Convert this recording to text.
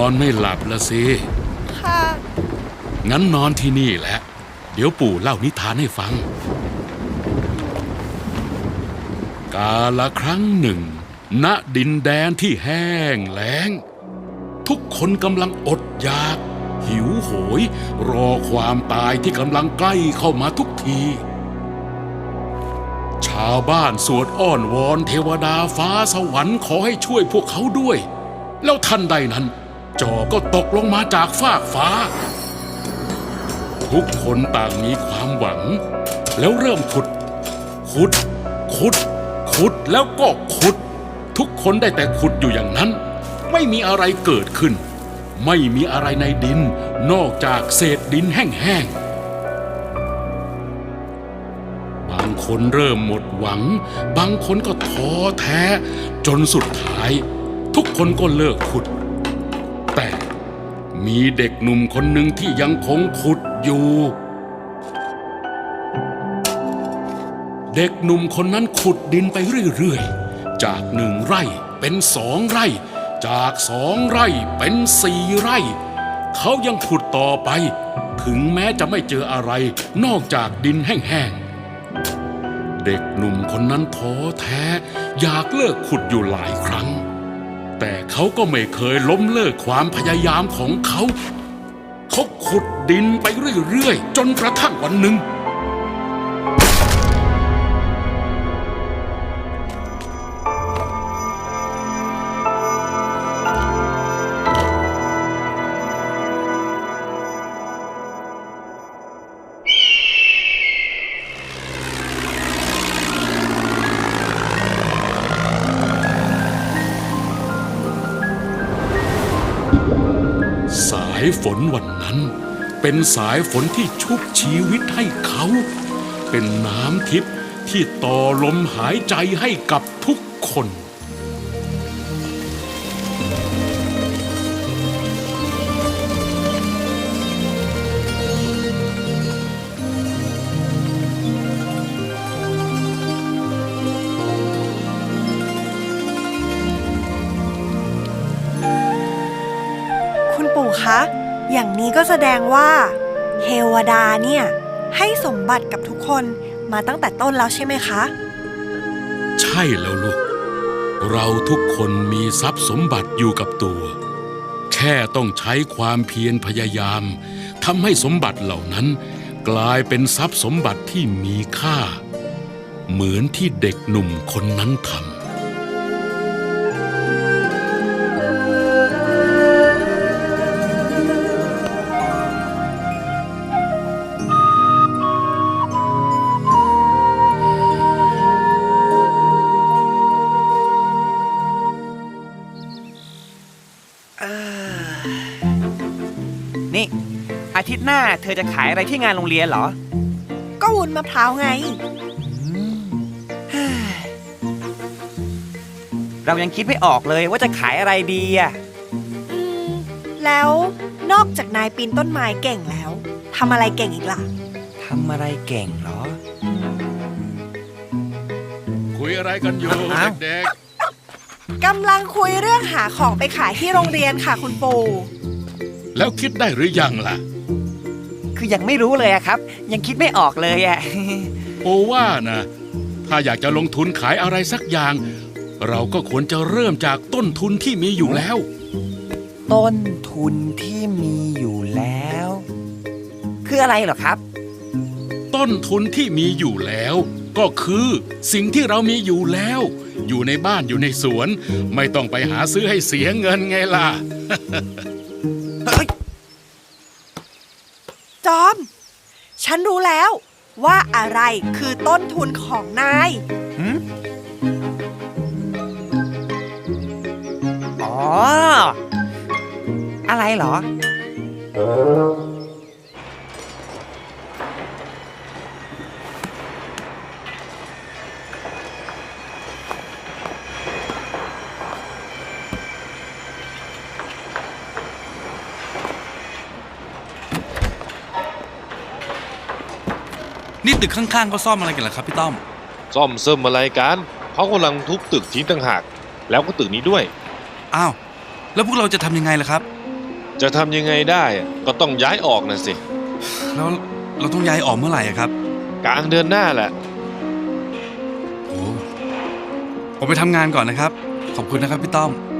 อนไม่หลับละสิ ค่ะ งั้นนอนที่นี่แหละ เดี๋ยวปู่เล่านิทานให้ฟัง กาละครั้งหนึ่ง ณ ดินแดนที่แห้งแล้ง ทุกคนกำลังอดอยาก หิวโหย รอความตายที่กำลังใกล้เข้ามาทุกที ชาวบ้านสวดอ้อนวอนเทวดาฟ้าสวรรค์ขอให้ช่วยพวกเขาด้วย แล้วทันใดนั้น จอก็ตกลงมาจากฟากฟ้า ทุกคนต่างมีความหวัง แล้วเริ่มขุด ขุด ขุด ขุดแล้วก็ขุด ทุกคนได้แต่ขุดอยู่อย่างนั้น ไม่มีอะไรเกิดขึ้น ไม่มีอะไรในดิน นอกจากเศษดินแห้งๆ บางคนเริ่มหมดหวัง บางคนก็ท้อแท้ จนสุดท้าย ทุกคนก็เลิกขุด มีเด็กหนุ่มคนหนึ่งที่ยังคงขุดอยู่ เด็กหนุ่มคนนั้นขุดดินไปเรื่อยๆ จากหนึ่งไร่เป็นสองไร่ จากสองไร่เป็นสี่ไร่ เขายังขุดต่อไป ถึงแม้จะไม่เจออะไรนอกจากดินแห้งๆ เด็กหนุ่มคนนั้นท้อแท้ อยากเลิกขุดอยู่หลายครั้ง แต่เขาก็ไม่เคยล้มเลิกความพยายามของเขา เขาขุดดินไปเรื่อยๆ จนกระทั่งวันหนึ่งายฝนวันนั้น เป็นสายฝนที่ชุบชีวิตให้เขา เป็นน้ำทิพย์ที่ต่อลมหายใจให้กับทุกคน คะ อย่างนี้ก็แสดงว่าเทวดาเนี่ยให้สมบัติกับทุกคนมาตั้งแต่ต้นแล้วใช่ไหมคะ ใช่แล้วลูก เราทุกคนมีทรัพย์สมบัติอยู่กับตัว แค่ต้องใช้ความเพียรพยายามทำให้สมบัติเหล่านั้น กลายเป็นทรัพย์สมบัติที่มีค่า เหมือนที่เด็กหนุ่มคนนั้นทำ นี่ อาทิตย์หน้าเธอจะขายอะไรที่งานโรงเรียนเหรอ ก็วุ้นมะพร้าวไง เรายังคิดไม่ออกเลยว่าจะขายอะไรดีอะอืม แล้วนอกจากนายปีนต้นไม้เก่งแล้วทำอะไรเก่งอีกล่ะ ทำอะไรเก่งเหรอ คุยอะไรกันอยู่อ้าว เด็กกำลังคุยเรื่องหาของไปขายที่โรงเรียนค่ะคุณปู่ๆ แล้วคิดได้หรือยังล่ะ คือยังไม่รู้เลยอะครับ ยังคิดไม่ออกเลยอะ โอว่านะ ถ้าอยากจะลงทุนขายอะไรสักอย่าง เราก็ควรจะเริ่มจากต้นทุนที่มีอยู่แล้ว ต้นทุนที่มีอยู่แล้ว คืออะไรเหรอครับ ต้นทุนที่มีอยู่แล้ว ก็คือสิ่งที่เรามีอยู่แล้ว อยู่ในบ้านอยู่ในสวน ไม่ต้องไปหาซื้อให้เสียเงินไงล่ะ จอม ฉันรู้แล้วว่าอะไรคือต้นทุนของนาย หืมอ๋อ อะไรเหรอ นี่ตึกข้างๆก็ซ่อมอะไรกันเหรอครับพี่ต้อม ซ่อมเสริมอะไรกันเขากำลังทุบตึกทิ้งต่างหาก แล้วก็ตึกนี้ด้วย อ้าว แล้วพวกเราจะทำยังไงล่ะครับ จะทำยังไงได้อะก็ต้องย้ายออกนะสิ แล้วเราต้องย้ายออกเมื่อไหร่อะครับกลางเดือนหน้าแหละ โอ้ผมไปทำงานก่อนนะครับ ขอบคุณนะครับพี่ต้อมค